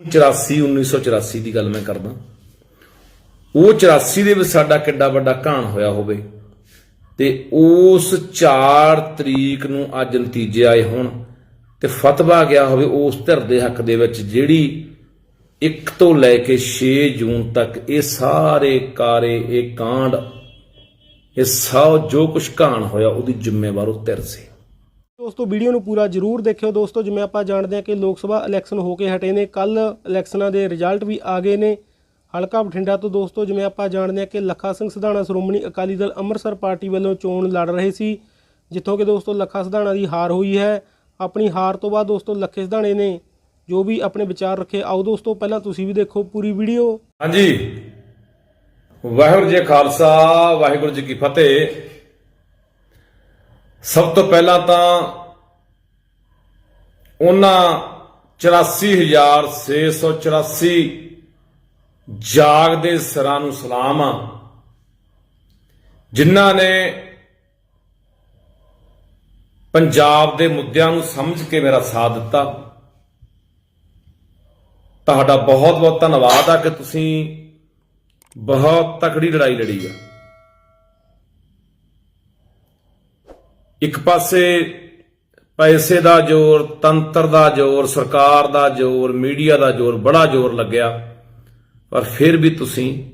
84 1984 ਦੀ ਗੱਲ ਮੈਂ ਕਰਦਾ। ਉਹ 84 ਦੇ ਵਿੱਚ ਸਾਡਾ ਕਿੱਡਾ ਵੱਡਾ ਘਾਣ ਹੋਇਆ ਹੋਵੇ ਤੇ ਉਸ 4 ਤਰੀਕ ਨੂੰ ਅੱਜ ਨਤੀਜੇ ਆਏ ਹੋਣ ਤੇ ਫਤਵਾ ਗਿਆ ਹੋਵੇ ਉਸ ਧਿਰ ਦੇ ਹੱਕ ਦੇ ਵਿੱਚ ਜਿਹੜੀ 1 ਤੋਂ ਲੈ ਕੇ 6 ਜੂਨ ਤੱਕ ਇਹ ਸਾਰੇ ਕਾਰੇ, ਇਹ ਕਾਂਡ, ਇਹ ਸਭ ਜੋ ਕੁਝ ਘਾਣ ਹੋਇਆ ਉਹਦੀ ਜ਼ਿੰਮੇਵਾਰ ਉਹ ਧਿਰ ਸੀ। ਦੋਸਤੋ, ਵੀਡੀਓ ਨੂੰ ਪੂਰਾ ਜਰੂਰ ਦੇਖਿਓ ਦੋਸਤੋ, ਜਿਵੇਂ ਆਪਾਂ ਜਾਣਦੇ ਹਾਂ ਕਿ ਲੋਕ ਸਭਾ ਇਲੈਕਸ਼ਨ ਹੋ ਕੇ ਹਟੇ ਨੇ ਕੱਲ ਇਲੈਕਸ਼ਨਾਂ ਦੇ ਰਿਜ਼ਲਟ ਵੀ ਆ ਗਏ ਨੇ। ਹਲਕਾ ਬਠਿੰਡਾ ਤੋਂ ਦੋਸਤੋ, ਜਿਵੇਂ ਆਪਾਂ ਜਾਣਦੇ ਹਾਂ ਕਿ ਲੱਖਾ ਸਿੰਘ ਸਿਧਾਣਾ ਸ਼੍ਰੋਮਣੀ ਅਕਾਲੀ ਦਲ ਅੰਮ੍ਰਿਤਸਰ ਪਾਰਟੀ ਵੱਲੋਂ ਚੋਣ ਲੜ ਰਹੇ ਸੀ, ਜਿੱਥੋਂ ਕਿ ਦੋਸਤੋ, ਲੱਖਾ ਸਿਧਾਣਾ ਦੀ ਹਾਰ ਹੋਈ ਹੈ। ਆਪਣੀ ਹਾਰ ਤੋਂ ਬਾਅਦ ਦੋਸਤੋ, ਲੱਖੇ ਸਿਧਾਣੇ ਨੇ ਜੋ ਵੀ ਆਪਣੇ ਵਿਚਾਰ ਰੱਖੇ। ਆਓ ਦੋਸਤੋ, ਪਹਿਲਾਂ ਤੁਸੀਂ ਵੀ ਦੇਖੋ ਪੂਰੀ ਵੀਡੀਓ। ਹਾਂਜੀ। ਵਾਹਿਗੁਰੂ ਜੀ ਖਾਲਸਾ, ਵਾਹਿਗੁਰੂ ਜੀ ਕੀ ਫਤਿਹ। ਸਭ ਤੋਂ ਪਹਿਲਾਂ ਤਾਂ ਉਹਨਾਂ 84684 ਜਾਗ ਦੇ ਸਿਰਾਂ ਨੂੰ ਸਲਾਮ ਆ। ਜਿਨ੍ਹਾਂ ਨੇ ਪੰਜਾਬ ਦੇ ਮੁੱਦਿਆਂ ਨੂੰ ਸਮਝ ਕੇ ਮੇਰਾ ਸਾਥ ਦਿੱਤਾ। ਤੁਹਾਡਾ ਬਹੁਤ ਬਹੁਤ ਧੰਨਵਾਦ ਆ ਕਿ ਤੁਸੀਂ ਬਹੁਤ ਤਕੜੀ ਲੜਾਈ ਲੜੀ ਆ। ਇੱਕ ਪਾਸੇ ਪੈਸੇ ਦਾ ਜ਼ੋਰ, ਤੰਤਰ ਦਾ ਜ਼ੋਰ, ਸਰਕਾਰ ਦਾ ਜ਼ੋਰ, ਮੀਡੀਆ ਦਾ ਜ਼ੋਰ ਬੜਾ ਜ਼ੋਰ ਲੱਗਿਆ। ਪਰ ਫਿਰ ਵੀ ਤੁਸੀਂ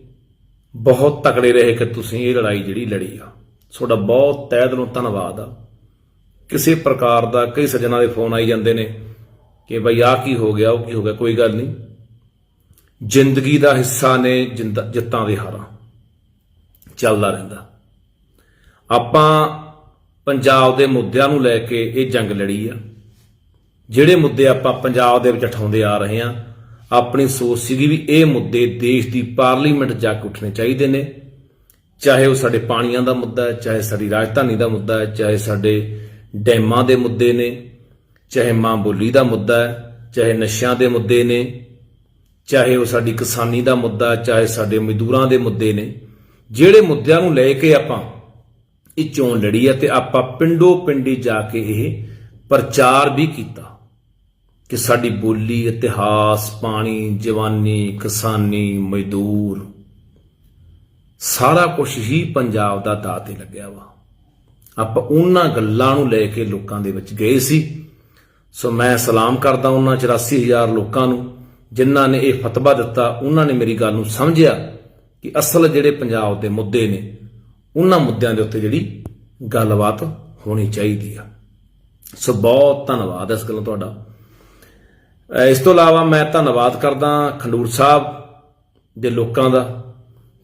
ਬਹੁਤ ਤਕੜੇ ਰਹੇ ਕਿ ਤੁਸੀਂ ਇਹ ਲੜਾਈ ਜਿਹੜੀ ਲੜੀ ਆ। ਤੁਹਾਡਾ ਬਹੁਤ ਤਹਿ ਦਿਲੋਂ ਧੰਨਵਾਦ ਆ। ਕਿਸੇ ਪ੍ਰਕਾਰ ਦਾ, ਕਈ ਸੱਜਣਾ ਦੇ ਫੋਨ ਆਈ ਜਾਂਦੇ ਨੇ ਕਿ ਬਈ ਆ ਕੀ ਹੋ ਗਿਆ, ਉਹ ਕੀ ਹੋ ਗਿਆ, ਕੋਈ ਗੱਲ ਨਹੀਂ। ਜ਼ਿੰਦਗੀ ਦਾ ਹਿੱਸਾ ਨੇ ਜਿੰਦ- ਜਿੱਤਾਂ ਦੇ ਹਾਰਾਂ। ਚੱਲਦਾ ਰਹਿੰਦਾ। ਆਪਾਂ ਪੰਜਾਬ ਦੇ ਮੁੱਦਿਆਂ ਨੂੰ ਲੈ ਕੇ ਇਹ ਜੰਗ ਲੜੀ ਆ। ਜਿਹੜੇ ਮੁੱਦੇ ਆਪਾਂ ਪੰਜਾਬ ਦੇ ਵਿੱਚ ਉਠਾਉਂਦੇ ਆ ਰਹੇ ਆ, ਆਪਣੀ ਸੋਚ ਸੀਗੀ ਵੀ ਇਹ ਮੁੱਦੇ ਦੇਸ਼ ਦੀ ਪਾਰਲੀਮੈਂਟ ਜਾ ਕੇ ਉੱਠਣੇ ਚਾਹੀਦੇ ਨੇ। ਚਾਹੇ ਉਹ ਸਾਡੇ ਪਾਣੀਆਂ ਦਾ ਮੁੱਦਾ ਹੈ, ਚਾਹੇ ਸਾਡੀ ਰਾਜਧਾਨੀ ਦਾ ਮੁੱਦਾ ਹੈ, ਚਾਹੇ ਸਾਡੇ ਡੈਮਾਂ ਦੇ ਮੁੱਦੇ ਨੇ, ਚਾਹੇ ਮਾਂ ਬੋਲੀ ਦਾ ਮੁੱਦਾ ਹੈ, ਚਾਹੇ ਨਸ਼ਿਆਂ ਦੇ ਮੁੱਦੇ ਨੇ, ਚਾਹੇ ਉਹ ਸਾਡੀ ਕਿਸਾਨੀ ਦਾ ਮੁੱਦਾ ਚਾਹੇ ਸਾਡੇ ਮਜ਼ਦੂਰਾਂ ਦੇ ਮੁੱਦੇ ਨੇ। ਜਿਹੜੇ ਮੁੱਦਿਆਂ ਨੂੰ ਲੈ ਕੇ ਆਪਾਂ ਇਹ ਚੋਣ ਲੜੀ ਹੈ ਤੇ ਆਪਾਂ ਪਿੰਡੋ ਪਿੰਡੀ ਜਾ ਕੇ ਇਹ ਪ੍ਰਚਾਰ ਵੀ ਕੀਤਾ ਕਿ ਸਾਡੀ ਬੋਲੀ, ਇਤਿਹਾਸ, ਪਾਣੀ, ਜਵਾਨੀ, ਕਿਸਾਨੀ, ਮਜ਼ਦੂਰ, ਸਾਰਾ ਕੁਝ ਹੀ ਪੰਜਾਬ ਦਾ ਦਾਅ ਤੇ ਲੱਗਿਆ ਵਾ। ਆਪਾਂ ਉਹਨਾਂ ਗੱਲਾਂ ਨੂੰ ਲੈ ਕੇ ਲੋਕਾਂ ਦੇ ਵਿੱਚ ਗਏ ਸੀ। ਸੋ ਮੈਂ ਸਲਾਮ ਕਰਦਾ ਉਹਨਾਂ 84000 ਲੋਕਾਂ ਨੂੰ, ਜਿਨ੍ਹਾਂ ਨੇ ਇਹ ਫਤਵਾ ਦਿੱਤਾ, ਉਹਨਾਂ ਨੇ ਮੇਰੀ ਗੱਲ ਨੂੰ ਸਮਝਿਆ ਕਿ ਅਸਲ ਜਿਹੜੇ ਪੰਜਾਬ ਦੇ ਮੁੱਦੇ ਨੇ ਉਹਨਾਂ ਮੁੱਦਿਆਂ ਦੇ ਉੱਤੇ ਜਿਹੜੀ ਗੱਲਬਾਤ ਹੋਣੀ ਚਾਹੀਦੀ ਆ। ਸੋ ਬਹੁਤ ਧੰਨਵਾਦ ਇਸ ਗੱਲੋਂ ਤੁਹਾਡਾ। ਇਸ ਤੋਂ ਇਲਾਵਾ ਮੈਂ ਧੰਨਵਾਦ ਕਰਦਾ ਖੰਡੂਰ ਸਾਹਿਬ ਦੇ ਲੋਕਾਂ ਦਾ,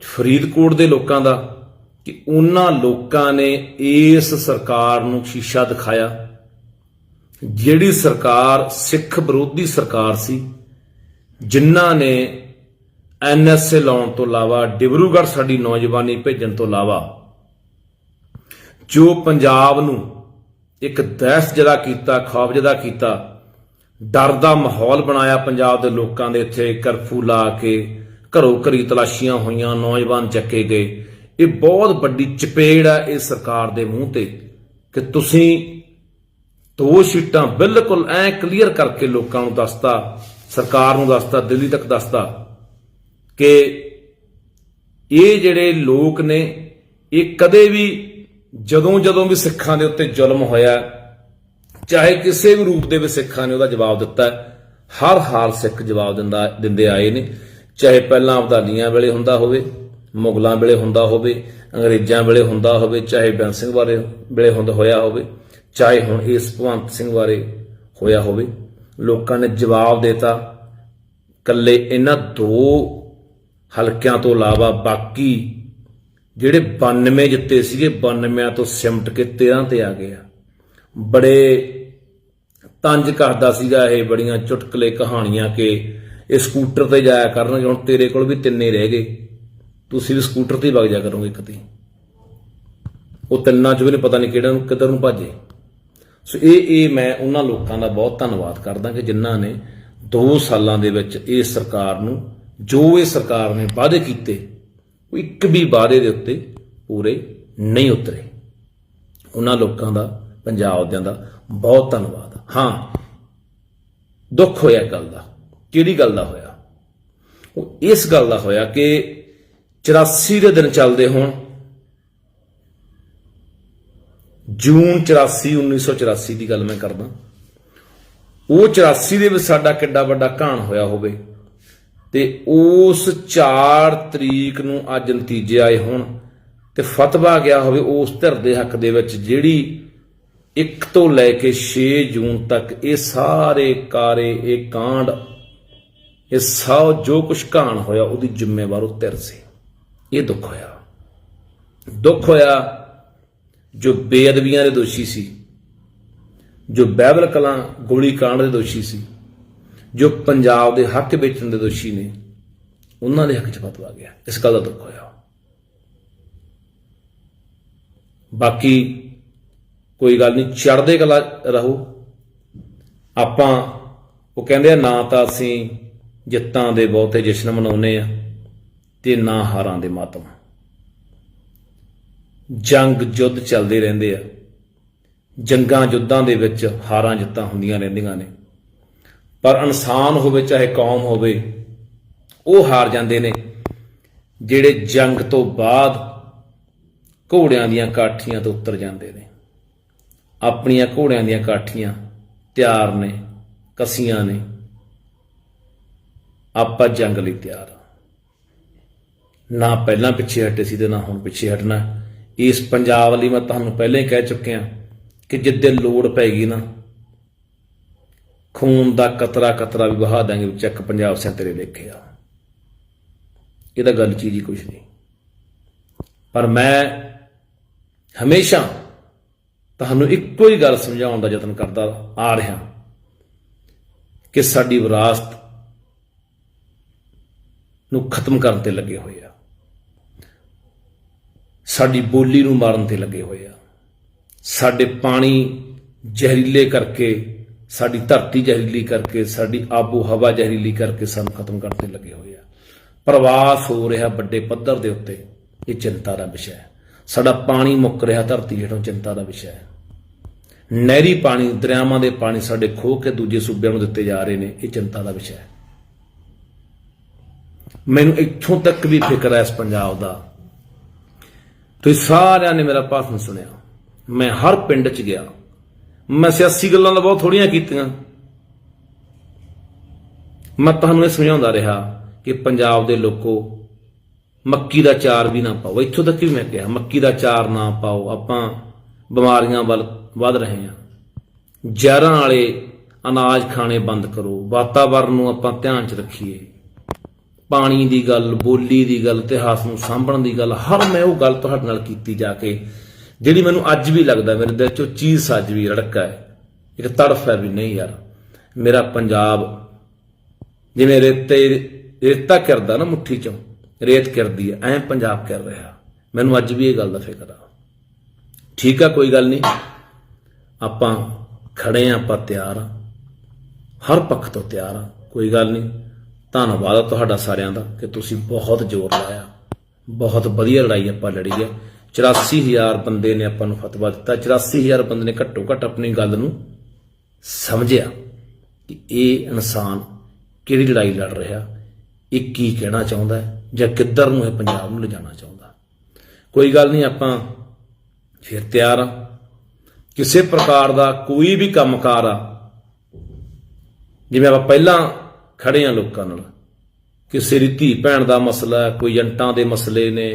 ਫਰੀਦਕੋਟ ਦੇ ਲੋਕਾਂ ਦਾ, ਕਿ ਉਹਨਾਂ ਲੋਕਾਂ ਨੇ ਇਸ ਸਰਕਾਰ ਨੂੰ ਸ਼ੀਸ਼ਾ ਦਿਖਾਇਆ। ਜਿਹੜੀ ਸਰਕਾਰ, ਸਿੱਖ ਵਿਰੋਧੀ ਸਰਕਾਰ ਸੀ, ਜਿਨ੍ਹਾਂ ਨੇ ਐਨਐਸਏ ਲਾਉਣ ਤੋਂ ਇਲਾਵਾ, ਡਿਬਰੂਗੜ੍ਹ ਸਾਡੀ ਨੌਜਵਾਨੀ ਭੇਜਣ ਤੋਂ ਇਲਾਵਾ ਜੋ ਪੰਜਾਬ ਨੂੰ ਇੱਕ ਦਹਿਸ਼ਤਜਦਾ ਕੀਤਾ ਖੌਫਜਦਾ ਕੀਤਾ, ਡਰ ਦਾ ਮਾਹੌਲ ਬਣਾਇਆ ਪੰਜਾਬ ਦੇ ਲੋਕਾਂ ਦੇ ਇੱਥੇ, ਕਰਫਿਊ ਲਾ ਕੇ, ਘਰੋ ਘਰੀ ਤਲਾਸ਼ੀਆਂ ਹੋਈਆਂ, ਨੌਜਵਾਨ ਚੱਕੇ ਗਏ। ਇਹ ਬਹੁਤ ਵੱਡੀ ਚਪੇੜ ਹੈ ਇਸ ਸਰਕਾਰ ਦੇ ਮੂੰਹ ਤੇ ਕਿ ਤੁਸੀਂ ਦੋ ਸ਼ੀਟਾਂ ਬਿਲਕੁਲ ਐ ਕਲੀਅਰ ਕਰਕੇ ਲੋਕਾਂ ਨੂੰ ਦੱਸਤਾ, ਸਰਕਾਰ ਨੂੰ ਦੱਸਤਾ, ਦਿੱਲੀ ਤੱਕ ਦੱਸਤਾ ਕਿ ਇਹ ਜਿਹੜੇ ਲੋਕ ਨੇ, ਇਹ ਕਦੇ ਵੀ ਜਦੋਂ ਜਦੋਂ ਵੀ ਸਿੱਖਾਂ ਦੇ ਉੱਤੇ ਜ਼ੁਲਮ ਹੋਇਆ, ਚਾਹੇ ਕਿਸੇ ਵੀ ਰੂਪ ਦੇ ਵਿੱਚ ਸਿੱਖਾਂ ਨੇ ਉਹਦਾ ਜਵਾਬ ਦਿੱਤਾ, ਹਰ ਹਾਲ ਸਿੱਖ ਜਵਾਬ ਦਿੰਦਾ, ਦਿੰਦੇ ਆਏ ਨੇ। ਚਾਹੇ ਪਹਿਲਾਂ ਅਬਦਾਲੀਆਂ ਵੇਲੇ ਹੁੰਦਾ ਹੋਵੇ, ਮੁਗਲਾਂ ਵੇਲੇ ਹੁੰਦਾ ਹੋਵੇ, ਅੰਗਰੇਜ਼ਾਂ ਵੇਲੇ ਹੁੰਦਾ ਹੋਵੇ, ਚਾਹੇ ਬੈਂਸ ਸਿੰਘ ਬਾਰੇ ਵੇਲੇ ਹੁੰਦਾ ਹੋਇਆ ਹੋਵੇ, ਚਾਹੇ ਹੁਣ ਇਸ ਭਗਵੰਤ ਸਿੰਘ ਬਾਰੇ ਹੋਇਆ ਹੋਵੇ, ਲੋਕਾਂ ਨੇ ਜਵਾਬ ਦਿੱਤਾ ਕੱਲੇ ਇਹਨਾਂ ਦੋ ਹਲਕਿਆਂ ਤੋਂ ਇਲਾਵਾ ਬਾਕੀ ਜਿਹੜੇ 92 ਜਿੱਤੇ ਸੀਗੇ 92 ਤੋਂ ਸਿਮਟ ਕੇ 13 ਤੇ ਆ ਗਏ ਆ। ਬੜੇ ਤੰਜ ਕਰਦਾ ਸੀਗਾ ਇਹ ਬੜੀਆਂ ਚੁਟਕਲੇ ਕਹਾਣੀਆਂ ਕਿ ਇਹ ਸਕੂਟਰ ਤੇ ਜਾਇਆ ਕਰਨਗੇ, ਹੁਣ ਤੇਰੇ ਕੋਲ ਵੀ ਤਿੰਨੇ ਰਹਿ ਗਏ। ਤੁਸੀਂ ਵੀ ਸਕੂਟਰ ਤੇ ਹੀ ਵਗ ਜਾ ਕਰੋਗੇ ਕਿਤੇ ਉਹ ਤਿੰਨਾਂ ਚ ਵੀ ਨਹੀਂ ਪਤਾ ਨਹੀਂ ਕਿਹੜਾ ਨੂੰ ਕਿੱਧਰ ਨੂੰ ਭੱਜੇ। ਸੋ ਇਹ ਇਹ ਮੈਂ ਉਹਨਾਂ ਲੋਕਾਂ ਦਾ ਬਹੁਤ ਧੰਨਵਾਦ ਕਰਦਾ ਕਿ ਜਿਨ੍ਹਾਂ ਨੇ 2 ਸਾਲਾਂ ਦੇ ਵਿੱਚ ਇਹ ਸਰਕਾਰ ਨੂੰ ਜੋ ਇਹ ਸਰਕਾਰ ਨੇ ਵਾਅਦੇ ਕੀਤੇ ਉਹ ਇੱਕ ਵੀ ਵਾਅਦੇ ਦੇ ਉੱਤੇ ਪੂਰੇ ਨਹੀਂ ਉਤਰੇ। ਉਹਨਾਂ ਲੋਕਾਂ ਦਾ, ਪੰਜਾਬ ਦਿਆਂ ਦਾ ਬਹੁਤ ਧੰਨਵਾਦ। ਹਾਂ, ਦੁੱਖ ਹੋਇਆ ਇਹ ਗੱਲ ਦਾ। ਕਿਹੜੀ ਗੱਲ ਦਾ ਹੋਇਆ? ਉਹ ਇਸ ਗੱਲ ਦਾ ਹੋਇਆ ਕਿ 84 ਦੇ ਦਿਨ ਚੱਲਦੇ ਹੋਣ, ਜੂਨ 84 1984 ਦੀ ਗੱਲ ਮੈਂ ਕਰਦਾ। ਉਹ 84 ਦੇ ਵਿੱਚ ਸਾਡਾ ਕਿੱਡਾ ਵੱਡਾ ਘਾਣ ਹੋਇਆ ਹੋਵੇ ਤੇ ਉਸ 4 ਤਰੀਕ ਨੂੰ ਅੱਜ ਨਤੀਜੇ ਆਏ ਹੋਣ ਤੇ ਫਤਵਾ ਗਿਆ ਹੋਵੇ ਉਸ ਧਿਰ ਦੇ ਹੱਕ ਦੇ ਵਿੱਚ ਜਿਹੜੀ 1 ਤੋਂ ਲੈ ਕੇ 6 ਜੂਨ ਤੱਕ ਇਹ ਸਾਰੇ ਕਾਰੇ, ਇਹ ਕਾਂਡ, ਇਹ ਸਭ ਜੋ ਕੁਝ ਘਾਣ ਹੋਇਆ, ਉਹਦੀ ਜ਼ਿੰਮੇਵਾਰ ਉਹ ਧਿਰ ਸੀ। ਇਹ ਦੁੱਖ ਹੋਇਆ। ਦੁੱਖ ਹੋਇਆ ਜੋ ਬੇਅਦਬੀਆਂ ਦੇ ਦੋਸ਼ੀ ਸੀ, ਜੋ ਬਾਈਬਲ ਕਲਾਂ ਗੋਲੀ ਕਾਂਡ ਦੇ ਦੋਸ਼ੀ ਸੀ। ਜੋ ਪੰਜਾਬ ਦੇ ਹੱਕ ਵੇਚਣ ਦੇ ਦੋਸ਼ੀ ਨੇ, ਉਹਨਾਂ ਦੇ ਹੱਕ 'ਚ ਫਤਵਾ ਗਿਆ। ਇਸ ਗੱਲ ਦਾ ਦੁੱਖ ਹੋਇਆ। ਬਾਕੀ ਕੋਈ ਗੱਲ ਨਹੀਂ ਚੜਦੇ ਕਲਾ ਰਹੋ। ਆਪਾਂ, ਉਹ ਕਹਿੰਦੇ ਆ, ਨਾ ਤਾਂ ਅਸੀਂ ਜਿੱਤਾਂ ਦੇ ਬਹੁਤੇ ਜਸ਼ਨ ਮਨਾਉਨੇ ਆ ਤੇ ਨਾ ਹਾਰਾਂ ਦੇ ਮਾਤਮ। ਜੰਗ ਜੁੱਧ ਚੱਲਦੇ ਰਹਿੰਦੇ ਆ। ਜੰਗਾਂ ਜੁੱਧਾਂ ਦੇ ਵਿੱਚ ਹਾਰਾਂ ਜਿੱਤਾਂ ਹੁੰਦੀਆਂ ਰਹਿੰਦੀਆਂ ਨੇ। ਪਰ ਇਨਸਾਨ ਹੋਵੇ, ਚਾਹੇ ਕੌਮ ਹੋਵੇ, ਉਹ ਹਾਰ ਜਾਂਦੇ ਨੇ, ਜਿਹੜੇ ਜੰਗ ਤੋਂ ਬਾਅਦ ਘੋੜਿਆਂ ਦੀਆਂ ਕਾਠੀਆਂ ਤੋਂ ਉਤਰ ਜਾਂਦੇ ਨੇ। ਆਪਣੀਆਂ ਘੋੜਿਆਂ ਦੀਆਂ ਕਾਠੀਆਂ ਤਿਆਰ ਨੇ, ਕਸੀਆਂ ਨੇ। ਆਪਾਂ ਜੰਗ ਲਈ ਤਿਆਰ ਆ ਨਾ ਪਹਿਲਾਂ ਪਿੱਛੇ ਹਟੇ ਸੀ ਤੇ ਨਾ ਹੁਣ ਪਿੱਛੇ ਹਟਣਾ। ਇਸ ਪੰਜਾਬ ਲਈ ਮੈਂ ਤੁਹਾਨੂੰ ਪਹਿਲਾਂ ਹੀ ਕਹਿ ਚੁੱਕਿਆ ਕਿ ਜਿੱਦੇ ਲੋੜ ਪੈਗੀ ਨਾ ਖੂਨ ਦਾ ਕਤਰਾ ਕਤਰਾ ਵੀ ਵਹਾ ਦਾਂਗੇ ਵੀ ਚੱਕ ਪੰਜਾਬ ਸਿਆਂ ਤੇਰੇ ਲਿਖਿਆ ਇਹਦਾ ਗੱਲ ਚੀਜ਼ ਹੀ ਕੁਝ ਨਹੀਂ। ਪਰ ਮੈਂ ਹਮੇਸ਼ਾ ਤੁਹਾਨੂੰ ਇੱਕੋ ਹੀ ਗੱਲ ਸਮਝਾਉਣ ਦਾ ਯਤਨ ਕਰਦਾ ਆ ਰਿਹਾ ਕਿ ਸਾਡੀ ਵਿਰਾਸਤ ਨੂੰ ਖਤਮ ਕਰਨ ਤੇ ਲੱਗੇ ਹੋਏ ਆ। ਸਾਡੀ ਬੋਲੀ ਨੂੰ ਮਾਰਨ ਤੇ ਲੱਗੇ ਹੋਏ ਆ। ਸਾਡੇ ਪਾਣੀ ਜ਼ਹਿਰੀਲੇ ਕਰਕੇ ਸਾਡੀ ਧਰਤੀ ਜ਼ਹਿਰੀਲੀ ਕਰਕੇ, ਸਾਡੀ ਆਬੋ ਹਵਾ ਜ਼ਹਿਰੀਲੀ ਕਰਕੇ ਸਾਨੂੰ ਖਤਮ ਕਰਨ ਤੇ ਲੱਗੇ ਹੋਏ ਆ। ਪ੍ਰਵਾਸ ਹੋ ਰਿਹਾ ਵੱਡੇ ਪੱਧਰ ਦੇ ਉੱਤੇ, ਇਹ ਚਿੰਤਾ ਦਾ ਵਿਸ਼ਾ ਹੈ। ਸਾਡਾ ਪਾਣੀ ਮੁੱਕ ਰਿਹਾ ਧਰਤੀ ਹੇਠੋਂ, ਚਿੰਤਾ ਦਾ ਵਿਸ਼ਾ ਹੈ। ਨਹਿਰੀ ਪਾਣੀ, ਦਰਿਆਵਾਂ ਦੇ ਪਾਣੀ ਸਾਡੇ ਖੋਹ ਕੇ ਦੂਜੇ ਸੂਬਿਆਂ ਨੂੰ ਦਿੱਤੇ ਜਾ ਰਹੇ ਨੇ, ਇਹ ਚਿੰਤਾ ਦਾ ਵਿਸ਼ਾ ਹੈ। ਮੈਨੂੰ ਇੱਥੋਂ ਤੱਕ ਵੀ ਫਿਕਰ ਹੈ ਇਸ ਪੰਜਾਬ ਦਾ। ਤੁਸੀਂ ਸਾਰਿਆਂ ਨੇ ਮੇਰਾ ਭਾਸ਼ਣ ਸੁਣਿਆ। ਮੈਂ ਹਰ ਪਿੰਡ 'ਚ ਗਿਆ। ਮੈਂ ਸਿਆਸੀ ਗੱਲਾਂ ਤਾਂ ਬਹੁਤ ਥੋੜੀਆਂ ਕੀਤੀਆਂ। ਮੈਂ ਤੁਹਾਨੂੰ ਇਹ ਸਮਝਾਉਂਦਾ ਰਿਹਾ ਕਿ ਪੰਜਾਬ ਦੇ ਲੋਕੋ ਮੱਕੀ ਦਾ ਚਾਰ ਵੀ ਨਾ ਪਾਓ। ਇੱਥੋਂ ਤੱਕ ਵੀ ਮੈਂ ਕਿਹਾ, ਮੱਕੀ ਦਾ ਚਾਰ ਨਾ ਪਾਓ। ਆਪਾਂ ਬਿਮਾਰੀਆਂ ਵੱਲ ਵੱਧ ਰਹੇ ਹਾਂ। ਜ਼ਹਿਰਾਂ ਵਾਲੇ ਅਨਾਜ ਖਾਣੇ ਬੰਦ ਕਰੋ। ਵਾਤਾਵਰਣ ਨੂੰ ਆਪਾਂ ਧਿਆਨ 'ਚ ਰੱਖੀਏ। ਪਾਣੀ ਦੀ ਗੱਲ, ਬੋਲੀ ਦੀ ਗੱਲ, ਇਤਿਹਾਸ ਨੂੰ ਸਾਂਭਣ ਦੀ ਗੱਲ, ਹਰ ਮੈਂ ਉਹ ਗੱਲ ਤੁਹਾਡੇ ਨਾਲ ਕੀਤੀ ਜਾ ਕੇ ਜਿਹੜੀ ਮੈਨੂੰ ਅੱਜ ਵੀ ਲੱਗਦਾ ਮੇਰੇ ਦਿਲ 'ਚੋਂ ਚੀਜ਼ ਅੱਜ ਵੀ ਰੜਕਾ ਹੈ, ਇੱਕ ਤੜਫ ਹੈ ਵੀ ਨਹੀਂ ਯਾਰ। ਮੇਰਾ ਪੰਜਾਬ ਜਿਵੇਂ ਰੇਤੇ, ਰੇਤਾ ਕਰਦਾ ਨਾ ਮੁੱਠੀ 'ਚੋਂ, ਰੇਤ ਕਰਦੀ ਹੈ, ਐਂ ਪੰਜਾਬ ਕਰ ਰਿਹਾ। ਮੈਨੂੰ ਅੱਜ ਵੀ ਇਹ ਗੱਲ ਦਾ ਫਿਕਰ ਆ। ਠੀਕ ਆ, ਕੋਈ ਗੱਲ ਨਹੀਂ। ਆਪਾਂ ਖੜੇ ਆ, ਆਪਾਂ ਤਿਆਰ ਆ। ਹਰ ਪੱਖ ਤੋਂ ਤਿਆਰ ਆ, ਕੋਈ ਗੱਲ ਨਹੀਂ। ਧੰਨਵਾਦ ਆ ਤੁਹਾਡਾ ਸਾਰਿਆਂ ਦਾ ਕਿ ਤੁਸੀਂ ਬਹੁਤ ਜ਼ੋਰ ਲਾਇਆ। ਬਹੁਤ ਵਧੀਆ ਲੜਾਈ ਆਪਾਂ ਲੜੀ ਹੈ 84000 ਬੰਦੇ ਨੇ ਆਪਾਂ ਨੂੰ ਫਤਵਾ ਦਿੱਤਾ। 84000 ਬੰਦੇ ਨੇ ਘੱਟੋ ਘੱਟ ਆਪਣੀ ਗੱਲ ਨੂੰ ਸਮਝਿਆ ਕਿ ਇਹ ਇਨਸਾਨ ਕਿਹੜੀ ਲੜਾਈ ਲੜ ਰਿਹਾ, ਇਹ ਕੀ ਕਹਿਣਾ ਚਾਹੁੰਦਾ ਹੈ ਜਾਂ ਕਿੱਧਰ ਨੂੰ ਇਹ ਪੰਜਾਬ ਨੂੰ ਲਿਜਾਣਾ ਚਾਹੁੰਦਾ। ਕੋਈ ਗੱਲ ਨਹੀਂ, ਆਪਾਂ ਫਿਰ ਤਿਆਰ ਆ ਕਿਸੇ ਪ੍ਰਕਾਰ ਦਾ ਕੋਈ ਵੀ ਕੰਮਕਾਰ ਆ, ਜਿਵੇਂ ਆਪਾਂ ਪਹਿਲਾਂ ਖੜੇ ਆ ਲੋਕਾਂ ਨਾਲ, ਕਿਸੇ ਦੀ ਧੀ ਭੈਣ ਦਾ ਮਸਲਾ ਕੋਈ ਏਜੰਟਾਂ ਦੇ ਮਸਲੇ ਨੇ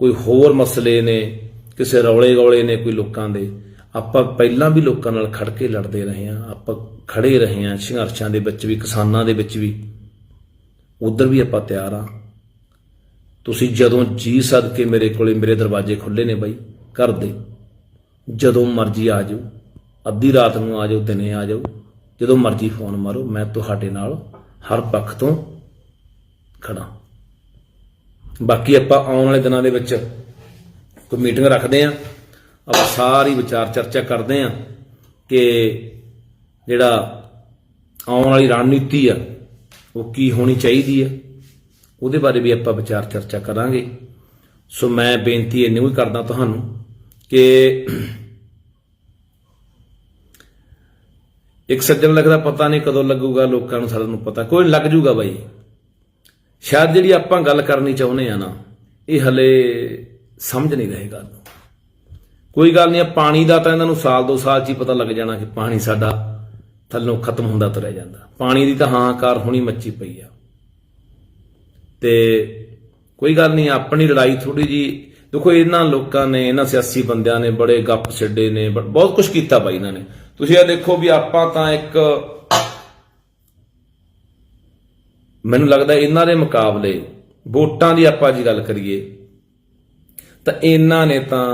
ਕੋਈ ਹੋਰ ਮਸਲੇ ਨੇ, ਕਿਸੇ ਰੌਲੇ ਗੌਲੇ ਨੇ ਕੋਈ ਲੋਕਾਂ ਦੇ, ਆਪਾਂ ਪਹਿਲਾਂ ਵੀ ਲੋਕਾਂ ਨਾਲ ਖੜ ਕੇ ਲੜਦੇ ਰਹੇ ਆ ਆਪਾਂ ਖੜੇ ਰਹੇ ਆ ਸੰਘਰਸ਼ਾਂ ਦੇ ਵਿੱਚ ਵੀ, ਕਿਸਾਨਾਂ ਦੇ ਵਿੱਚ ਵੀ। ਉਧਰ ਵੀ ਆਪਾਂ ਤਿਆਰ ਆ ਤੁਸੀਂ ਜਦੋਂ ਜੀ ਸਦਕੇ ਮੇਰੇ ਕੋਲੇ ਮੇਰੇ ਦਰਵਾਜ਼ੇ ਖੁੱਲੇ ਨੇ ਬਾਈ, ਘਰ ਦੇ, ਜਦੋਂ ਮਰਜ਼ੀ ਆ ਜਾਓ, ਅੱਧੀ ਰਾਤ ਨੂੰ ਆ ਜਾਓ, ਦਿਨੇ ਆ ਜਾਓ, ਜਦੋਂ ਮਰਜ਼ੀ ਫੋਨ ਮਾਰੋ, ਮੈਂ ਤੁਹਾਡੇ ਨਾਲ ਹਰ ਪੱਖ ਤੋਂ ਖੜਾ ਬਾਕੀ ਆਪਾਂ ਆਉਣ ਵਾਲੇ ਦਿਨਾਂ ਦੇ ਵਿੱਚ ਕੋਈ ਮੀਟਿੰਗ ਰੱਖਦੇ ਆਂ। ਆਪਾਂ ਸਾਰੀ ਵਿਚਾਰ ਚਰਚਾ ਕਰਦੇ ਆਂ ਕਿ ਜਿਹੜਾ ਆਉਣ ਵਾਲੀ ਰਣਨੀਤੀ ਆ, ਉਹ ਕੀ ਹੋਣੀ ਚਾਹੀਦੀ ਆ। ਉਹਦੇ ਬਾਰੇ ਵੀ ਆਪਾਂ ਵਿਚਾਰ ਚਰਚਾ ਕਰਾਂਗੇ। ਸੋ ਮੈਂ ਬੇਨਤੀ ਇੰਨੀ ਹੀ ਕਰਦਾ ਤੁਹਾਨੂੰ ਕਿ ਇੱਕ ਸੱਜਣ ਲੱਗਦਾ ਪਤਾ ਨਹੀਂ ਕਦੋਂ ਲੱਗੂਗਾ, ਲੋਕਾਂ ਨੂੰ ਸਾਰਿਆਂ ਨੂੰ ਪਤਾ। ਕੋਈ ਲੱਗ ਜੂਗਾ ਬਾਈ। ਸ਼ਾਇਦ ਜਿਹੜੀ ਆਪਾਂ ਗੱਲ ਕਰਨੀ ਚਾਹੁੰਦੇ ਆ ਨਾ, ਇਹ ਹਲੇ ਸਮਝ ਨਹੀਂ ਰਹੇ ਗੱਲ ਨੂੰ। ਕੋਈ ਗੱਲ ਨਹੀਂ ਆ ਪਾਣੀ ਦਾ ਤਾਂ ਇਹਨਾਂ ਨੂੰ ਸਾਲ ਦੋ ਸਾਲ ਚ ਹੀ ਪਤਾ ਲੱਗ ਜਾਣਾ ਕਿ ਪਾਣੀ ਸਾਡਾ ਥੱਲੋਂ ਖਤਮ ਹੁੰਦਾ ਤੁਰਿਆ ਜਾਂਦਾ। ਪਾਣੀ ਦੀ ਤਾਂ ਹਾਂਕਾਰ ਹੋਣੀ ਮੱਚੀ ਪਈ ਆ। ਤੇ ਕੋਈ ਗੱਲ ਨਹੀਂ, ਆਪਣੀ ਲੜਾਈ ਥੋੜੀ ਜੀ ਦੇਖੋ ਇਹਨਾਂ ਲੋਕਾਂ ਨੇ, ਇਹਨਾਂ ਸਿਆਸੀ ਬੰਦਿਆਂ ਨੇ ਬੜੇ ਗੱਪ ਛੱਡੇ ਨੇ, ਬ- ਬਹੁਤ ਕੁਝ ਕੀਤਾ ਬਾਈ ਇਹਨਾਂ ਨੇ। ਤੁਸੀਂ ਇਹ ਦੇਖੋ ਵੀ ਆਪਾਂ ਤਾਂ ਇੱਕ ਮੈਨੂੰ ਲੱਗਦਾ ਇਹਨਾਂ ਦੇ ਮੁਕਾਬਲੇ ਵੋਟਾਂ ਦੀ ਆਪਾਂ ਜੀ ਗੱਲ ਕਰੀਏ, ਤਾਂ ਇਹਨਾਂ ਨੇ ਤਾਂ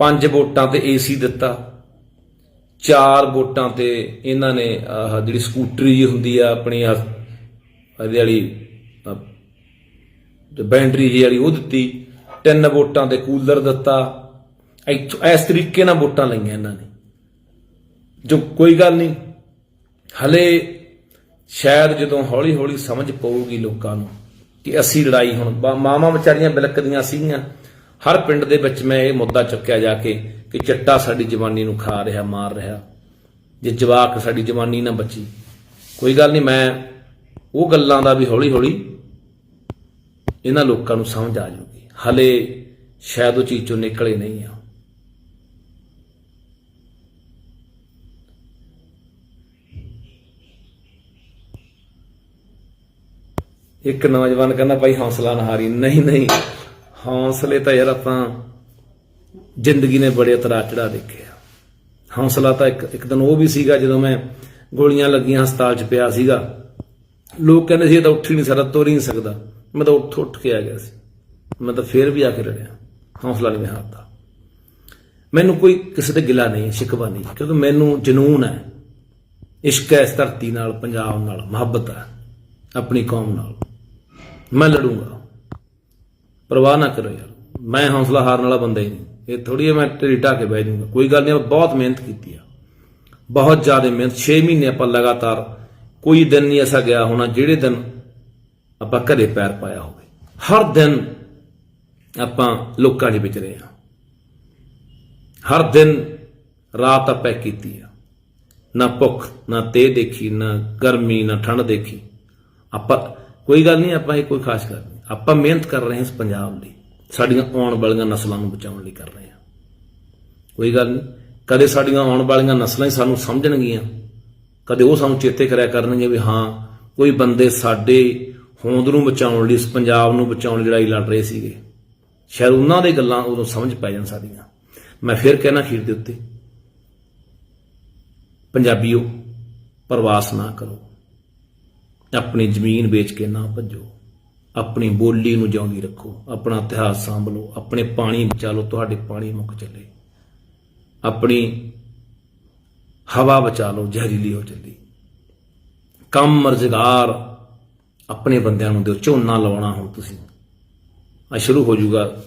ਪੰਜ ਵੋਟਾਂ ਤੇ ਏਸੀ ਦਿੱਤਾ, ਚਾਰ ਵੋਟਾਂ ਤੇ ਇਹਨਾਂ ਨੇ, ਆਹ ਜਿਹੜੀ ਸਕੂਟਰੀ ਜਿਹੀ ਹੁੰਦੀ ਆ ਆਪਣੀ, ਆਹ ਇਹਦੇ ਵਾਲੀ ਬੈਂਡਰੀ ਤੇ ਵਾਲੀ ਉਹ ਦਿੱਤੀ, ਤਿੰਨ ਵੋਟਾਂ ਤੇ ਕੂਲਰ ਦਿੱਤਾ ਇਸ ਤਰੀਕੇ ਨਾਲ ਵੋਟਾਂ ਲਈਆਂ ਇਹਨਾਂ ਨੇ। ਜੋ ਕੋਈ ਗੱਲ ਨਹੀਂ, ਹਲੇ ਸ਼ਾਇਦ ਜਦੋਂ ਹੌਲੀ ਹੌਲੀ ਸਮਝ ਪਊਗੀ ਲੋਕਾਂ ਨੂੰ ਕਿ ਅਸੀਂ ਲੜਾਈ ਹੁਣ ਮਾਵਾਂ ਵਿਚਾਰੀਆਂ ਬਿਲਕਦੀਆਂ ਸੀਗੀਆਂ। ਹਰ ਪਿੰਡ ਦੇ ਵਿੱਚ ਮੈਂ ਇਹ ਮੁੱਦਾ ਚੁੱਕਿਆ ਜਾ ਕੇ ਕਿ ਚੱਟਾ ਸਾਡੀ ਜਵਾਨੀ ਨੂੰ ਖਾ ਰਿਹਾ, ਮਾਰ ਰਿਹਾ। ਜੇ ਜਵਾਕ ਸਾਡੀ ਜਵਾਨੀ ਨਾ ਬਚੀ। ਕੋਈ ਗੱਲ ਨਹੀਂ, ਮੈਂ ਉਹ ਗੱਲਾਂ ਦਾ ਵੀ ਹੌਲੀ ਹੌਲੀ ਇਹਨਾਂ ਲੋਕਾਂ ਨੂੰ ਸਮਝ ਆ ਜਾਊਗੀ। ਹਲੇ ਸ਼ਾਇਦ ਉਹ ਚੀਜ਼ ਚੋਂ ਨਿਕਲੇ ਨਹੀਂ ਆ। ਇੱਕ ਨੌਜਵਾਨ ਕਹਿੰਦਾ, ਭਾਈ ਹੌਸਲਾ ਨਾ ਹਾਰੀ। ਨਹੀਂ ਨਹੀਂ, ਹੌਸਲੇ ਤਾਂ ਯਾਰ ਆਪਾਂ ਜ਼ਿੰਦਗੀ ਨੇ ਬੜੇ ਤਰਾ ਚੜਾ ਦੇਖਿਆ ਹੌਸਲਾ ਤਾਂ ਇੱਕ ਇੱਕ ਦਿਨ ਉਹ ਵੀ ਸੀਗਾ ਜਦੋਂ ਮੈਂ ਗੋਲੀਆਂ ਲੱਗੀਆਂ ਹਸਪਤਾਲ 'ਚ ਪਿਆ ਸੀਗਾ। ਲੋਕ ਕਹਿੰਦੇ ਸੀ, ਇਹ ਤਾਂ ਉੱਠ ਹੀ ਨਹੀਂ ਸਕਦਾ, ਤੁਰ ਹੀ ਨਹੀਂ ਸਕਦਾ। ਮੈਂ ਤਾਂ ਉੱਠ ਉੱਠ ਕੇ ਆ ਗਿਆ ਸੀ। ਮੈਂ ਤਾਂ ਫੇਰ ਵੀ ਆ ਕੇ ਲੜਿਆ ਹੌਸਲਾ ਨਹੀਂ ਮੈਂ ਹਾਰਦਾ। ਮੈਨੂੰ ਕੋਈ ਕਿਸੇ ਤੇ ਗਿਲਾ ਨਹੀਂ, ਸ਼ਿਕਵਾ ਨਹੀਂ, ਕਿਉਂਕਿ ਮੈਨੂੰ ਜਨੂਨ ਹੈ। ਇਸ਼ਕ ਹੈ ਇਸ ਧਰਤੀ ਨਾਲ, ਪੰਜਾਬ ਨਾਲ, ਮੁਹੱਬਤ ਹੈ, ਆਪਣੀ ਕੌਮ ਨਾਲ। ਮੈਂ ਲੜੂੰਗਾ। ਪਰਵਾਹ ਨਾ ਕਰੋ ਯਾਰ। ਮੈਂ ਹੌਸਲਾ ਹਾਰਨ ਵਾਲਾ ਬੰਦਾ ਹੀ ਨਹੀਂ। ਇਹ ਥੋੜੀ ਮੈਂ ਢੇਰੀ ਢਾਹ ਕੇ ਬਹਿ ਜਾਊਂਗਾ। ਕੋਈ ਗੱਲ ਨਹੀਂ, ਆਪਾਂ ਬਹੁਤ ਮਿਹਨਤ ਕੀਤੀ ਆ। ਬਹੁਤ ਜ਼ਿਆਦਾ ਮਿਹਨਤ। 6 ਮਹੀਨੇ ਆਪਾਂ ਲਗਾਤਾਰ ਕੋਈ ਦਿਨ ਨਹੀਂ ਐਸਾ ਗਿਆ ਹੋਣਾ ਜਿਹੜੇ ਦਿਨ ਆਪਾਂ ਘਰੇ ਪੈਰ ਪਾਇਆ ਹੋਵੇ। ਹਰ ਦਿਨ ਆਪਾਂ ਲੋਕਾਂ ਦੇ ਵਿੱਚ ਰਹੇ ਹਾਂ। ਹਰ ਦਿਨ ਰਾਤ ਆਪਾਂ ਕੀਤੀ ਆ। ਨਾ ਭੁੱਖ, ਨਾ ਤੇ ਦੇਖੀ, ਨਾ ਗਰਮੀ, ਨਾ ਠੰਡ ਦੇਖੀ। ਆਪਾਂ ਕੋਈ ਗੱਲ ਨਹੀਂ, ਆਪਾਂ ਇਹ ਕੋਈ ਖਾਸ ਗੱਲ ਨਹੀਂ। ਆਪਾਂ ਮਿਹਨਤ ਕਰ ਰਹੇ ਹਾਂ ਇਸ ਪੰਜਾਬ ਲਈ ਸਾਡੀਆਂ ਆਉਣ ਵਾਲੀਆਂ ਨਸਲਾਂ ਨੂੰ ਬਚਾਉਣ ਲਈ ਕਰ ਰਹੇ ਹਾਂ। ਕੋਈ ਗੱਲ ਨਹੀਂ। ਕਦੇ ਸਾਡੀਆਂ ਆਉਣ ਵਾਲੀਆਂ ਨਸਲਾਂ ਹੀ ਸਾਨੂੰ ਸਮਝਣਗੀਆਂ। ਕਦੇ ਉਹ ਸਾਨੂੰ ਚੇਤੇ ਕਰਿਆ ਕਰਨਗੇ ਵੀ ਹਾਂ, ਕੋਈ ਬੰਦੇ ਸਾਡੇ ਹੋਂਦ ਨੂੰ ਬਚਾਉਣ ਲਈ, ਇਸ ਪੰਜਾਬ ਨੂੰ ਬਚਾਉਣ ਲਈ ਲੜਾਈ ਲੜ ਰਹੇ ਸੀਗੇ। ਸ਼ਾਇਦ ਉਹਨਾਂ ਦੇ ਗੱਲਾਂ ਉਦੋਂ ਸਮਝ ਪੈ ਜਾਣ ਸਾਡੀਆਂ। ਮੈਂ ਫਿਰ ਕਹਿਣਾ ਖੀਰ ਦੇ ਉੱਤੇ, ਪੰਜਾਬੀਓ, ਪ੍ਰਵਾਸ ਨਾ ਕਰੋ। ਆਪਣੀ ਜ਼ਮੀਨ ਵੇਚ ਕੇ ਨਾ ਭੱਜੋ। ਆਪਣੀ ਬੋਲੀ ਨੂੰ ਜਿਉਂਦੀ ਰੱਖੋ। ਆਪਣਾ ਇਤਿਹਾਸ ਸਾਂਭ ਲਓ ਆਪਣੇ ਪਾਣੀ ਬਚਾਲੋ ਤੁਹਾਡੇ ਪਾਣੀ ਮੁੱਕ ਚੱਲੇ। ਆਪਣੀ ਹਵਾ ਬਚਾ ਲਓ ਜ਼ਹਿਰੀਲੀ ਹੋ ਚੱਲੀ। ਕੰਮ ਰੁਜ਼ਗਾਰ ਆਪਣੇ ਬੰਦਿਆਂ ਨੂੰ ਦਿਓ। ਝੋਨਾ ਲਾਉਣਾ ਹੁਣ ਤੁਸੀਂ। ਆ ਸ਼ੁਰੂ ਹੋ ਜਾਊਗਾ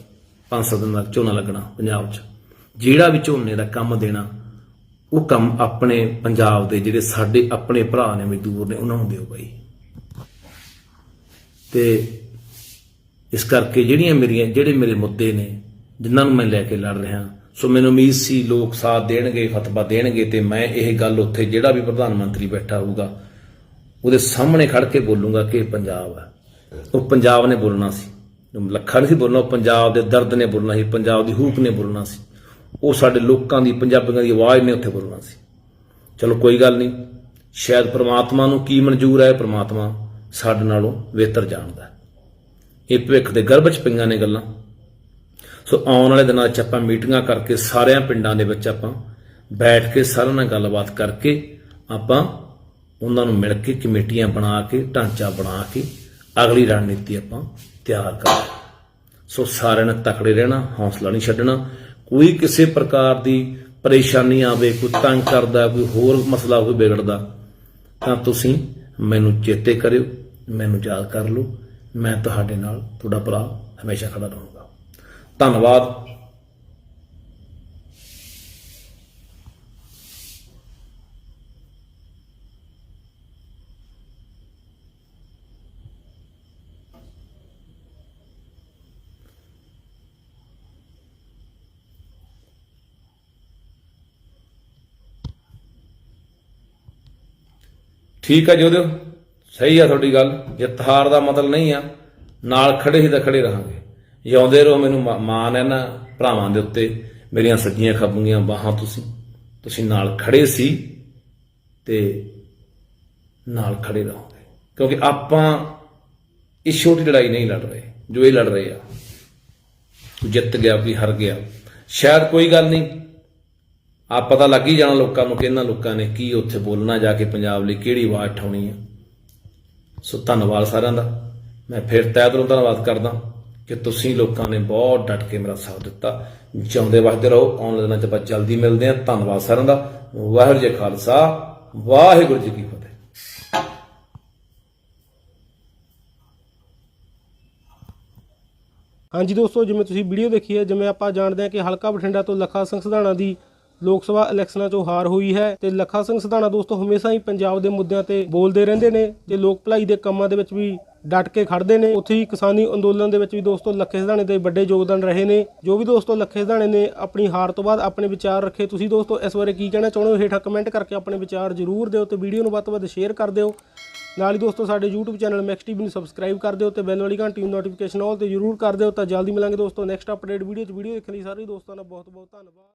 ਪੰਜ ਸੱਤ ਦਿਨ ਦਾ ਝੋਨਾ ਲੱਗਣਾ ਪੰਜਾਬ 'ਚ। ਜਿਹੜਾ ਵੀ ਝੋਨੇ ਦਾ ਕੰਮ ਦੇਣਾ, ਉਹ ਕੰਮ ਆਪਣੇ ਪੰਜਾਬ ਦੇ ਜਿਹੜੇ ਸਾਡੇ ਆਪਣੇ ਭਰਾ ਨੇ, ਮਜ਼ਦੂਰ ਨੇ, ਉਹਨਾਂ ਨੂੰ ਦਿਓ ਬਾਈ। ਤੇ ਇਸ ਕਰਕੇ ਜਿਹੜੀਆਂ ਮੇਰੀਆਂ, ਜਿਹੜੇ ਮੇਰੇ ਮੁੱਦੇ ਨੇ, ਜਿਨ੍ਹਾਂ ਨੂੰ ਮੈਂ ਲੈ ਕੇ ਲੜ ਰਿਹਾ, ਸੋ ਮੈਨੂੰ ਉਮੀਦ ਸੀ ਲੋਕ ਸਾਥ ਦੇਣਗੇ ਫਤਵਾ ਦੇਣਗੇ ਤੇ ਮੈਂ ਇਹ ਗੱਲ ਉੱਥੇ ਜਿਹੜਾ ਵੀ ਪ੍ਰਧਾਨ ਮੰਤਰੀ ਬੈਠਾ ਹੋਊਗਾ, ਉਹਦੇ ਸਾਹਮਣੇ ਖੜ ਕੇ ਬੋਲੂੰਗਾ ਕਿ ਇਹ ਪੰਜਾਬ ਹੈ ਉਹ ਪੰਜਾਬ ਨੇ ਬੋਲਣਾ ਸੀ। ਲੱਖਾਂ ਨਹੀਂ ਸੀ ਬੋਲਣਾ, ਉਹ ਪੰਜਾਬ ਦੇ ਦਰਦ ਨੇ ਬੋਲਣਾ ਸੀ, ਪੰਜਾਬ ਦੀ ਹੂਕ ਨੇ ਬੋਲਣਾ ਸੀ। ਉਹ ਸਾਡੇ ਲੋਕਾਂ ਦੀ, ਪੰਜਾਬੀਆਂ ਦੀ ਆਵਾਜ਼ ਨੇ ਉੱਥੇ ਬੋਲਣਾ ਸੀ। ਚਲੋ ਕੋਈ ਗੱਲ ਨਹੀਂ, ਸ਼ਾਇਦ ਪ੍ਰਮਾਤਮਾ ਨੂੰ ਕੀ ਮਨਜ਼ੂਰ ਹੈ, ਪ੍ਰਮਾਤਮਾ ਸਾਡੇ ਨਾਲੋਂ ਬਿਹਤਰ ਜਾਣਦਾ ਇਹ ਭਵਿੱਖ ਦੇ ਗਰਭ ਚ ਪਈਆਂ ਨੇ ਗੱਲਾਂ। ਸੋ ਆਉਣ ਵਾਲੇ ਦਿਨਾਂ ਵਿੱਚ ਆਪਾਂ ਮੀਟਿੰਗਾਂ ਕਰਕੇ ਸਾਰਿਆਂ ਪਿੰਡਾਂ ਦੇ ਵਿੱਚ ਆਪਾਂ ਬੈਠ ਕੇ ਸਾਰਿਆਂ ਨਾਲ ਗੱਲਬਾਤ ਕਰਕੇ ਆਪਾਂ ਉਹਨਾਂ ਨੂੰ ਮਿਲ ਕੇ ਕਮੇਟੀਆਂ ਬਣਾ ਕੇ, ਢਾਂਚਾ ਬਣਾ ਕੇ ਅਗਲੀ ਰਣਨੀਤੀ ਆਪਾਂ ਤਿਆਰ ਕਰਾਂਗੇ ਸੋ ਸਾਰਿਆਂ ਨੇ ਤਕੜੇ ਰਹਿਣਾ, ਹੌਸਲਾ ਨਹੀਂ ਛੱਡਣਾ। ਕੋਈ ਕਿਸੇ ਪ੍ਰਕਾਰ ਦੀ ਪਰੇਸ਼ਾਨੀ ਆਵੇ, ਕੋਈ ਤੰਗ ਕਰਦਾ, ਕੋਈ ਹੋਰ ਮਸਲਾ ਕੋਈ ਵਿਗੜਦਾ, ਤਾਂ ਤੁਸੀਂ ਮੈਨੂੰ ਚੇਤੇ ਕਰਿਓ। ਮੈਨੂੰ ਯਾਦ ਕਰ ਲਓ, ਮੈਂ ਤੁਹਾਡੇ ਨਾਲ ਤੁਹਾਡਾ ਭਰਾ ਹਮੇਸ਼ਾ ਖੜਾ ਰਹੂੰਗਾ। ਧੰਨਵਾਦ। ਠੀਕ ਆ ਜੋਦਿਓ ਸਹੀ ਆ ਤੁਹਾਡੀ ਗੱਲ ਜਿੱਤ ਹਾਰ ਦਾ ਮਤਲਬ ਨਹੀਂ ਆ, ਨਾਲ ਖੜੇ ਹੀ ਤਾਂ ਖੜੇ ਰਹਾਂਗੇ। ਜਿਉਂਦੇ ਰਹੋ ਮੈਨੂੰ ਮਾ- ਮਾਣ ਹੈ ਨਾ ਭਰਾਵਾਂ ਦੇ ਉੱਤੇ, ਮੇਰੀਆਂ ਸੱਜੀਆਂ ਖੱਬੀਆਂ ਬਾਹਾਂ ਤੁਸੀਂ ਤੁਸੀਂ ਨਾਲ ਖੜੇ ਸੀ ਤੇ ਨਾਲ ਖੜੇ ਰਹੋਗੇ। ਕਿਉਂਕਿ ਆਪਾਂ ਇਹ ਛੋਟੀ ਲੜਾਈ ਨਹੀਂ ਲੜ ਰਹੇ, ਜੋ ਇਹ ਲੜ ਰਹੇ ਆ। ਜਿੱਤ ਗਿਆ ਵੀ ਹਾਰ ਗਿਆ, ਸ਼ਾਇਦ ਕੋਈ ਗੱਲ ਨਹੀਂ। ਆ ਪਤਾ ਲੱਗ ਹੀ ਜਾਣਾ ਲੋਕਾਂ ਨੂੰ ਕਿ ਇਹਨਾਂ ਲੋਕਾਂ ਨੇ ਕੀ ਉੱਥੇ ਬੋਲਣਾ, ਜਾ ਕੇ ਪੰਜਾਬ ਲਈ ਕਿਹੜੀ ਆਵਾਜ਼ ਉਠਾਉਣੀ ਆ। ਸੋ ਧੰਨਵਾਦ ਸਾਰਿਆਂ ਦਾ। ਮੈਂ ਫਿਰ ਤਹਿ ਦਿਲੋਂ ਧੰਨਵਾਦ ਕਰਦਾ ਕਿ ਤੁਸੀਂ ਲੋਕਾਂ ਨੇ ਬਹੁਤ ਡਟ ਕੇ ਮੇਰਾ ਸਾਥ ਦਿੱਤਾ। ਜਿਉਂਦੇ ਵਸਦੇ ਰਹੋ। ਆਉਣ ਦਿਨਾਂ 'ਚ ਆਪਾਂ ਜਲਦੀ ਮਿਲਦੇ ਹਾਂ। ਧੰਨਵਾਦ ਸਾਰਿਆਂ ਦਾ। ਵਾਹਿਗੁਰੂ ਜੀ ਖਾਲਸਾ। ਵਾਹਿਗੁਰੂ ਜੀ ਕੀ ਫਤਿਹ। ਹਾਂਜੀ ਦੋਸਤੋ, ਜਿਵੇਂ ਤੁਸੀਂ ਵੀਡੀਓ ਦੇਖੀ ਹੈ, ਜਿਵੇਂ ਆਪਾਂ ਜਾਣਦੇ ਹਾਂ ਕਿ ਹਲਕਾ ਬਠਿੰਡਾ ਤੋਂ ਲੱਖਾ ਸਿੰਘ ਸਧਾਣਾ ਦੀ ਲੋਕ ਸਭਾ ਇਲੈਕਸ਼ਨਾਂ 'ਚੋਂ ਹਾਰ ਹੋਈ ਹੈ ਤੇ ਲੱਖਾ ਸਿੰਘ ਸਧਾਣਾ ਦੋਸਤੋ ਹਮੇਸ਼ਾ ਹੀ ਪੰਜਾਬ ਦੇ ਮੁੱਦਿਆਂ ਤੇ ਬੋਲਦੇ ਰਹਿੰਦੇ ਨੇ ਤੇ ਲੋਕ ਭਲਾਈ ਦੇ ਕੰਮਾਂ ਦੇ ਵਿੱਚ ਵੀ ਡਟ ਕੇ ਖੜਦੇ ਨੇ। ਉੱਥੇ ਹੀ ਕਿਸਾਨੀ ਅੰਦੋਲਨ ਦੇ ਵਿੱਚ ਵੀ ਦੋਸਤੋ ਲੱਖੇ ਸਧਾਣੇ ਦੇ ਵੱਡੇ ਯੋਗਦਾਨ ਰਹੇ ਨੇ। ਜੋ ਵੀ ਦੋਸਤੋ ਲੱਖੇ ਸਧਾਣੇ ਨੇ ਆਪਣੀ ਹਾਰ ਤੋਂ ਬਾਅਦ ਆਪਣੇ ਵਿਚਾਰ ਰੱਖੇ, ਤੁਸੀਂ ਦੋਸਤੋ ਇਸ ਬਾਰੇ ਕੀ ਕਹਿਣਾ ਚਾਹੁੰਦੇ ਹੋ? ਹੇਠਾਂ ਕਮੈਂਟ ਕਰਕੇ ਆਪਣੇ ਵਿਚਾਰ ਜ਼ਰੂਰ ਦਿਓ ਤੇ ਵੀਡੀਓ ਨੂੰ ਵੱਧ ਤੋਂ ਵੱਧ ਸ਼ੇਅਰ ਕਰ ਦਿਓ। ਨਾਲ ਹੀ ਦੋਸਤੋ ਸਾਡੇ YouTube ਚੈਨਲ ਮੈਕਸ ਟੀਵੀ ਨੂੰ ਸਬਸਕ੍ਰਾਈਬ ਕਰ ਦਿਓ ਤੇ ਬੈਲ ਵਾਲੀ ਘੰਟੀ ਨੂੰ ਨੋਟੀਫਿਕੇਸ਼ਨ ਆਲ ਤੇ ਜ਼ਰੂਰ ਕਰ ਦਿਓ। ਤਾਂ ਜਲਦੀ ਮਿਲਾਂਗੇ ਦੋਸਤੋ ਨੈਕਸਟ ਅਪਡੇਟ ਵੀਡੀਓ 'ਚ। ਵੀਡੀਓ ਦੇਖਣ ਲਈ ਸਾਰੇ ਦੋਸਤਾਂ ਦਾ ਬਹੁਤ ਬਹੁਤ ਧੰਨਵਾਦ।